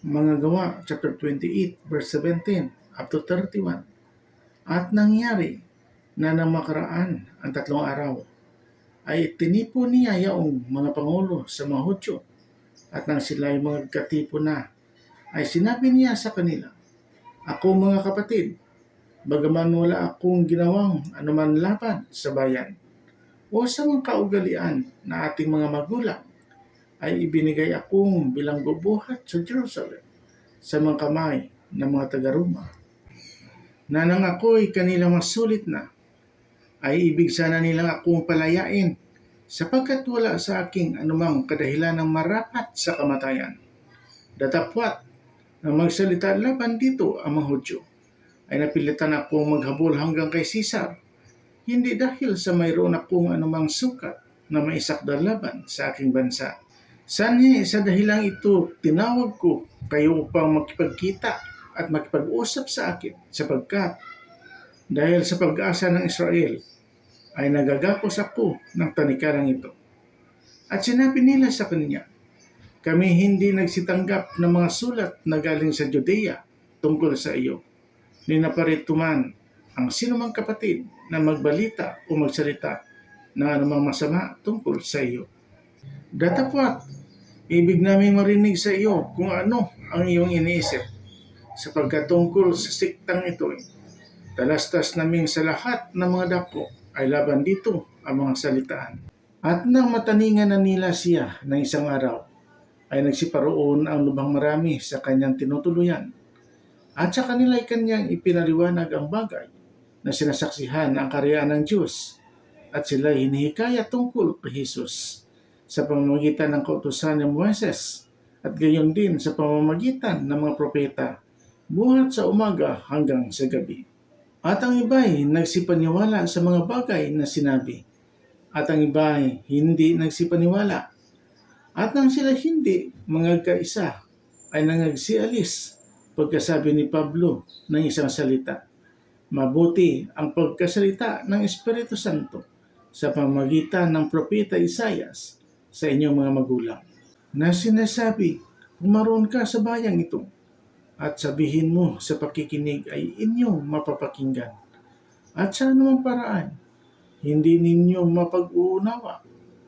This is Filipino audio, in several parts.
Mga gawa, chapter 28, verse 17 up to 31. At nangyari na nang makaraan ang tatlong araw, ay tinipo niya yaong mga pangulo sa mga Hudyo. At nang sila ay magkatipo na, ay sinabi niya sa kanila, Ako mga kapatid, bagaman wala akong ginawang anuman laban sa bayan o sa mga kaugalian na ating mga magulang, ay ibinigay akong bilang bubuhat sa Jerusalem sa mga kamay ng mga taga-Roma. Na nang ako'y kanilang masulit na, ay ibig sana nilang akong palayain sapagkat wala sa aking anumang kadahilan ng marapat sa kamatayan. Datapwat na magsalita laban dito ang mga Hudyo, ay napilitan akong maghabol hanggang kay Caesar, hindi dahil sa mayroon akong anumang sukat na maisakdal laban sa aking bansa. Sanhi sa dahilang ito, tinawag ko kayo upang makipagkita at makipag-usap sa akin sapagkat dahil sa pag-asa ng Israel ay nagagapos ako ng tanikarang ito. At sinabi nila sa kanya, kami hindi nagsitanggap ng mga sulat na galing sa Judea tungkol sa iyo. Ninaparito man ang sinumang kapatid na magbalita o magsalita ng anumang masama tungkol sa iyo. Datapwat, ibig namin marinig sa iyo kung ano ang iyong iniisip sapagkat tungkol sa siktang ito, talastas naming sa lahat ng mga dako ay laban dito ang mga salitaan. At nang mataningan na nila siya ng isang araw, ay nagsiparoon ang lubang marami sa kanyang tinutuluyan. At sa kanila ay kanyang ipinaliwanag ang bagay na sinasaksihan ang karyaan ng Diyos at sila hinihikaya tungkol kay Jesus sa pamamagitan ng kautusan ni Moises at gayon din sa pamamagitan ng mga propeta buhat sa umaga hanggang sa gabi. At ang iba'y nagsipaniwala sa mga bagay na sinabi. At ang iba'y hindi nagsipaniwala. At nang sila hindi mga kaisa ay nangagsialis pagkasabi ni Pablo ng isang salita. Mabuti ang pagkasalita ng Espiritu Santo sa pamagitan ng propeta Isayas sa inyong mga magulang na sinasabi, Umaroon ka sa bayang ito at sabihin mo sa pakikinig ay inyong mapapakinggan. At sa anumang paraan, hindi ninyo mapag-uunawa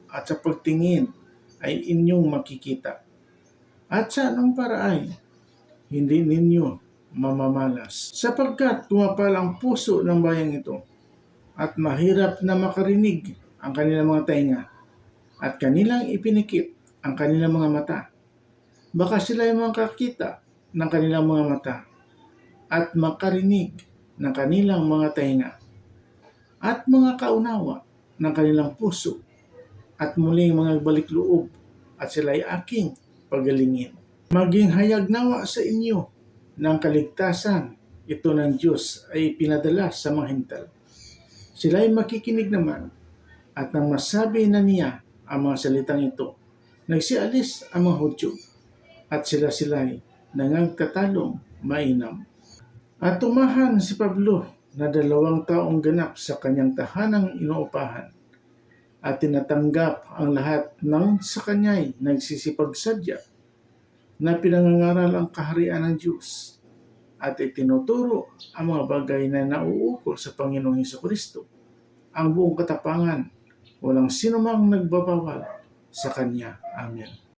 at sa pagtingin ay inyong makikita. At sa anong paraan, hindi ninyo mamamalas. Sapagkat tumapal ang puso ng bayang ito at mahirap na makarinig ang kanilang mga tainga at kanilang ipinikit ang kanilang mga mata. Baka sila ay makakita ng kanilang mga mata at makarinig ng kanilang mga tainga at mga kaunawa ng kanilang puso at muling mga balik loob at sila ay aking pagalingin. Maging hayag nawa sa inyo ng kaligtasan ito ng Diyos ay pinadala sa mga hintal. Sila ay makikinig naman at nang masabi na niya ang mga salitang ito, nagsialis ang mga Hudyo at sila sila'y nangangkatalong mainam. At tumahan si Pablo na dalawang taong ganap sa kanyang tahanang inuupahan at tinatanggap ang lahat ng sa kanya'y nagsisipagsadya na pinangangaral ang kaharian ng Diyos at itinuturo ang mga bagay na nauukol sa Panginoong Heso Kristo, ang buong katapangan, walang sinumang nagbabawal sa Kanya. Amen.